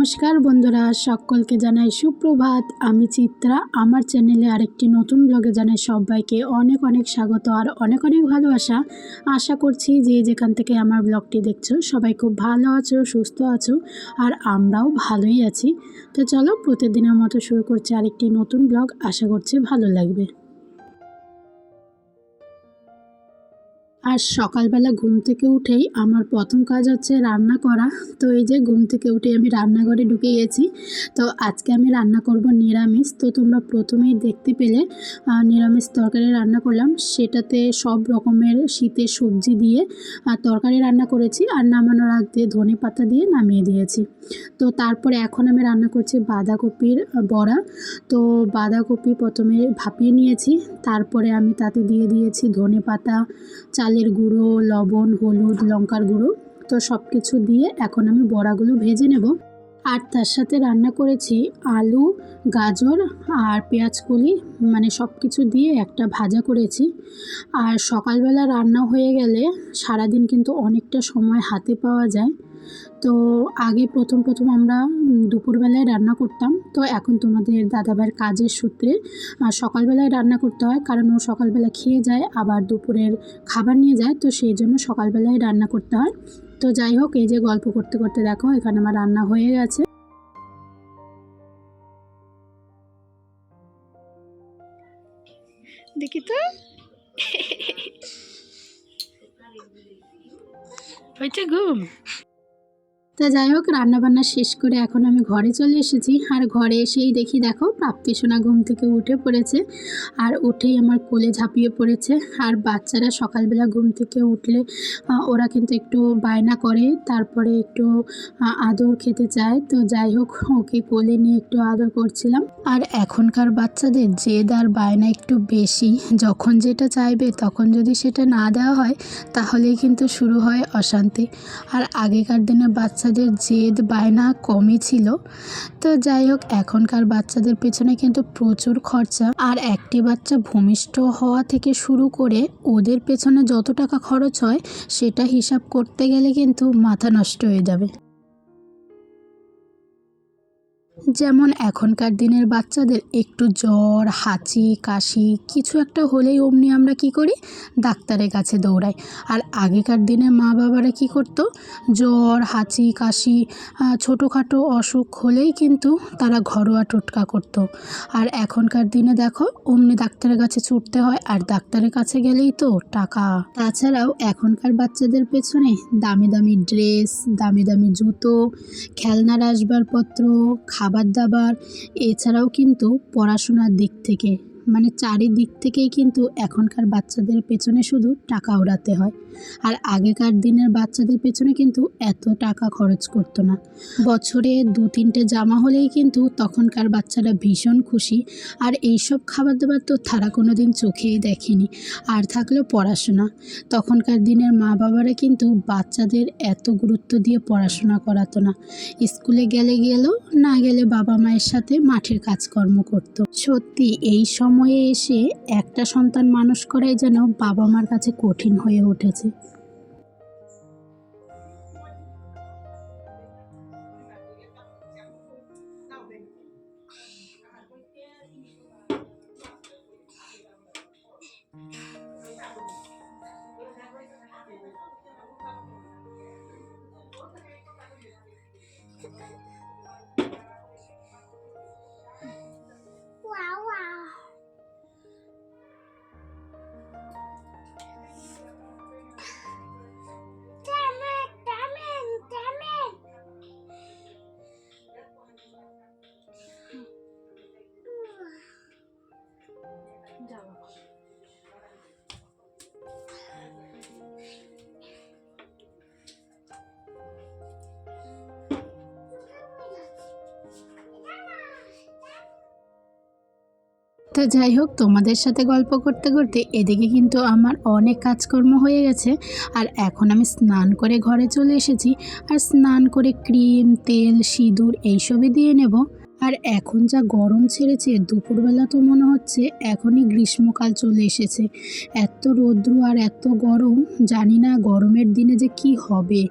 নমস্কার বন্ধুরা, সকলকে জানাই সুপ্রভাত। আমি চিত্রা, আমার চ্যানেলে আরেকটি নতুন ব্লগে জানাই সবাইকে অনেক অনেক স্বাগত আর অনেক অনেক ভালোবাসা। আশা করছি যে যেখান থেকে আমার ব্লগটি দেখছ, সবাই খুব ভালো আছো, সুস্থ আছো আর আমরাও ভালোই আছি। তো চলো, প্রতিদিনের মতো শুরু করছি আরেকটি নতুন ব্লগ। আশা করছি ভালো লাগবে। আর সকালবেলা ঘুম থেকে উঠেই আমার প্রথম কাজ হচ্ছে রান্না করা। তো এই যে ঘুম থেকে উঠে আমি রান্নাঘরে ঢুকে গেছি। তো আজকে আমি রান্না করব নিরামিষ। তো তোমরা প্রথমেই দেখতে পেলে নিরামিষ তরকারি রান্না করলাম। সেটাতে সব রকমের শীতের সবজি দিয়ে তরকারি রান্না করেছি আর নামানোর আগ দিয়ে ধনে পাতা দিয়ে নামিয়ে দিয়েছি। তো তারপরে এখন আমি রান্না করছি বাঁধাকপির বড়া। তো বাঁধাকপি প্রথমে ভাপিয়ে নিয়েছি। তারপরে আমি তাতে দিয়ে দিয়েছি ধনে পাতা চালের গুঁড়ো, লবণ, হলুদ, লঙ্কার গুঁড়ো তো সব কিছু দিয়ে এখন আমি বড়াগুলো ভেজে নেব। আর তার সাথে রান্না করেছি আলু, গাজর আর পেঁয়াজ কলি মানে সব কিছু দিয়ে একটা ভাজা করেছি। আর সকালবেলা রান্না হয়ে গেলে সারাদিন কিন্তু অনেকটা সময় হাতে পাওয়া যায়। তো আগে প্রথম প্রথম আমরা দুপুরবেলায় রান্না করতাম। তো এখন তোমাদের দাদাভাইয়ের কাজের সূত্রে সকালবেলায় রান্না করতে হয় কারণ ও সকালবেলা খেয়ে যায়, আবার দুপুরের খাবার নিয়ে যায়। তো সেই জন্য সকালবেলায় রান্না করতে হয়। তো যাই হোক, এই যে গল্প করতে করতে দেখো, এখানে আমার রান্না হয়ে গেছে। দেখি তো। হয়েছে ঘুম? তা যাই হোক, রান্নাবান্না শেষ করে এখন আমি ঘরে চলে এসেছি। আর ঘরে এসেই দেখি দেখো, প্রাপ্তি সোনা ঘুম থেকে উঠে পড়েছে আর উঠেই আমার কোলে ঝাঁপিয়ে পড়েছে। আর বাচ্চারা সকালবেলা ঘুম থেকে উঠলে ওরা কিন্তু একটু বায়না করে, তারপরে একটু আদর খেতে চায়। তো যাই হোক, ওকে কোলে নিয়ে একটু আদর করছিলাম। আর এখনকার বাচ্চাদের জেদ আর বায়না একটু বেশি। যখন যেটা চাইবে, তখন যদি সেটা না দেওয়া হয়, তাহলেই কিন্তু শুরু হয় অশান্তি। আর আগেকার দিনে বাচ্চাদের জেদ বায়না কমই ছিল। তো যাই হোক, এখনকার বাচ্চাদের পেছনে কিন্তু প্রচুর খরচা। আর একটি বাচ্চা ভূমিষ্ঠ হওয়া থেকে শুরু করে ওদের পেছনে যত টাকা খরচ হয়, সেটা হিসাব করতে গেলে কিন্তু মাথা নষ্ট হয়ে যাবে। যেমন এখনকার দিনের বাচ্চাদের একটু জ্বর, হাঁচি, কাশি কিছু একটা হলেই অমনি আমরা কি করি? ডাক্তারের কাছে দৌড়াই। আর আগেকার দিনে মা বাবারা কি করতো? জ্বর, হাঁচি, কাশি ছোটোখাটো অসুখ হলেই কিন্তু তারা ঘরোয়া টোটকা করতো। আর এখনকার দিনে দেখো, অমনি ডাক্তারের কাছে ছুটতে হয় আর ডাক্তারের কাছে গেলেই তো টাকা। তাছাড়াও এখনকার বাচ্চাদের পেছনে দামি দামি ড্রেস, দামি দামি জুতো, খেলনার আসবাবপত্র, খাবার দাবার এছাড়াও কিন্তু পড়াশোনার দিক থেকে। মানে চারিদিক থেকেই কিন্তু এখনকার বাচ্চাদের পেছনে শুধু টাকা ওড়াতে হয়। আর আগেকার দিনের বাচ্চাদের পেছনে কিন্তু এত টাকা খরচ করতো না। বছরে দু, তিনটে জামা হলেই কিন্তু তখনকার বাচ্চারা ভীষণ খুশি। আর এইসব খাবার দাবার তো তারা কোনো দিন চোখেই দেখেনি। আর থাকল পড়াশোনা। তখনকার দিনের মা বাবারা কিন্তু বাচ্চাদের এত গুরুত্ব দিয়ে পড়াশোনা করাতো না। স্কুলে গেলে গেলেও না গেলে বাবা মায়ের সাথে মাঠের কাজকর্ম করত। সত্যি, এই সময়ে এসে একটা সন্তান মানুষ করাই যেন বাবা মার কাছে কঠিন হয়ে উঠেছে। Wow, তো যাই হোক, তোমাদের সাথে গল্প করতে করতে এদিকে কিন্তু আমার অনেক কাজকর্ম হয়ে গেছে। আর এখন আমি স্নান করে ঘরে চলে এসেছি। আর স্নান করে ক্রিম, তেল, সিঁদুর এইসবই দিয়ে নেব। আর এখন যা গরম ছেড়েছে, দুপুরবেলা তো মনে হচ্ছে এখনই গ্রীষ্মকাল চলে এসেছে। এত রৌদ্র আর এত গরম, জানি না গরমের দিনে যে কি হবে।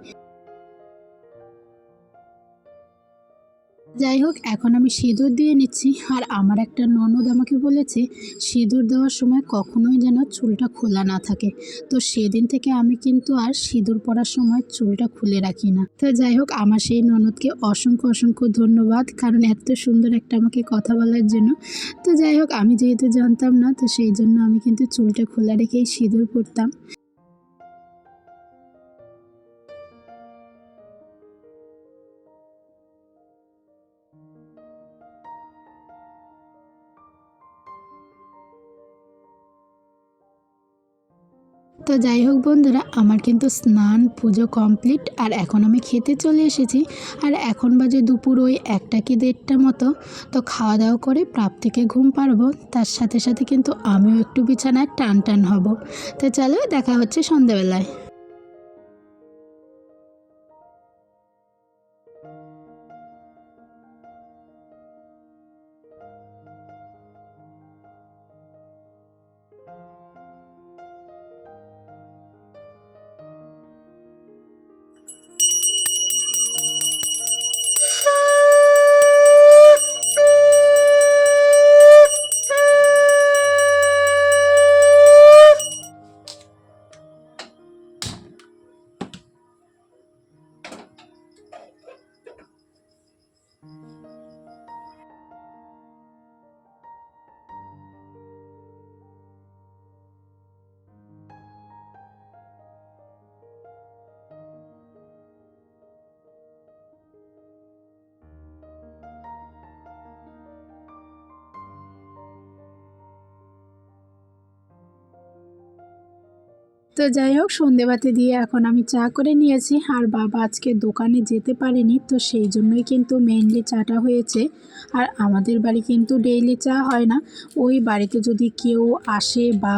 যাই হোক, এখন আমি সিঁদুর দিয়ে নিচ্ছি। আর আমার একটা ননদ আমাকে বলেছে, সিঁদুর দেওয়ার সময় কখনোই যেন চুলটা খোলা না থাকে। তো সেদিন থেকে আমি কিন্তু আর সিঁদুর পরার সময় চুলটা খুলে রাখি না। তো যাই হোক, আমার সেই ননদকে অসংখ্য অসংখ্য ধন্যবাদ, কারণ এত সুন্দর একটা আমাকে কথা বলার জন্য। তো যাই হোক, আমি যেহেতু জানতাম না, তো সেই জন্য আমি কিন্তু চুলটা খোলা রেখেই সিঁদুর পরতাম। তো যাই হোক বন্ধুরা, আমার কিন্তু স্নান, পুজো কমপ্লিট আর এখন আমি খেতে চলে এসেছি। আর এখন বাজে দুপুর, ওই একটা কি দেড়টা মতো। তো খাওয়া দাওয়া করে প্রাপ থেকে ঘুম পারব তার সাথে সাথে কিন্তু আমিও একটু বিছানায় টান টান হব। তো চলো, দেখা হচ্ছে সন্ধেবেলায়। তো যাই হোক সন্ধেবাতি দিয়ে এখন আমি চা করে নিয়েছি। আর বাবা আজকে দোকানে যেতে পারেনি, তো সেই জন্যই কিন্তু মেইনলি চাটা হয়েছে। আর আমাদের বাড়ি কিন্তু ডেইলি চা হয় না। ওই বাড়িতে যদি কেউ আসে বা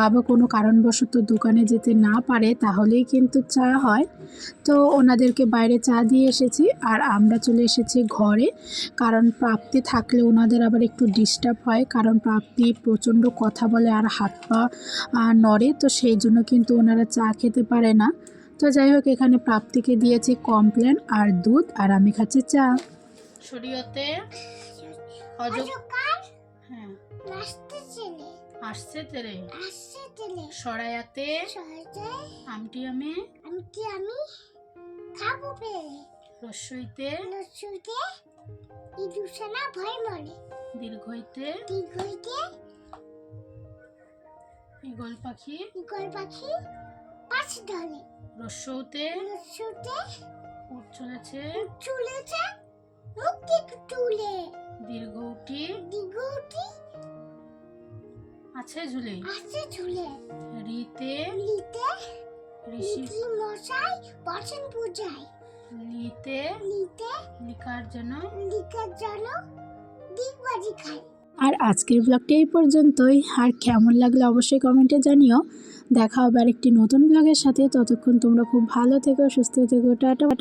বাবা কোনো কারণবশত দোকানে যেতে না পারে, তাহলেই কিন্তু চা হয়। তো ওনাদেরকে বাইরে চা দিয়ে এসেছি, আর আমরা চলে এসেছি ঘরে। কারণ প্রাপ্তি থাকলে ওনাদের আবার একটু ডিস্টার্ব হয়, কারণ প্রাপ্তি প্রচণ্ড কথা বলে আর হাত পা নড়ে, তো সেই জন্য কিন্তু ওনারা চা খেতে পারে না। তো যাই হোক এখানে প্রাপ্তিকে দিয়েছি কমপ্লেন আর দুধ আর আমি খাচ্ছি চা। শরীয়তে হ্যাঁ। আসছে তেরে আসছে সরাইয়াতে সহজে আমটি আমি আমি কি আমি খাব পেরে রস্যইতে লসুতে ইদুসানা ভয় মরে। দীর্ঘইতে দীর্ঘইতে ইগল পাখি ইগল পাখি পাঁচ ধরে রস্যতে লসুতে উঠ চলেছে চুলেছে মুখ দিক চুলে দীর্ঘটি দিগুটি আছে ঝুলে আছে চুলে রিতে লিতে ঋষি মশাই বসেন পূজায়। লিতে লিতে লিকার জন্য লিকার জন্য দিগবাজি খায়। আর আজকের ব্লগটি এই পর্যন্তই। আর কেমন লাগলে অবশ্যই কমেন্টে জানিও। দেখা হবে আর একটি নতুন ব্লগের সাথে। ততক্ষণ তোমরা খুব ভালো থেকো, সুস্থ থেকো, টাটা।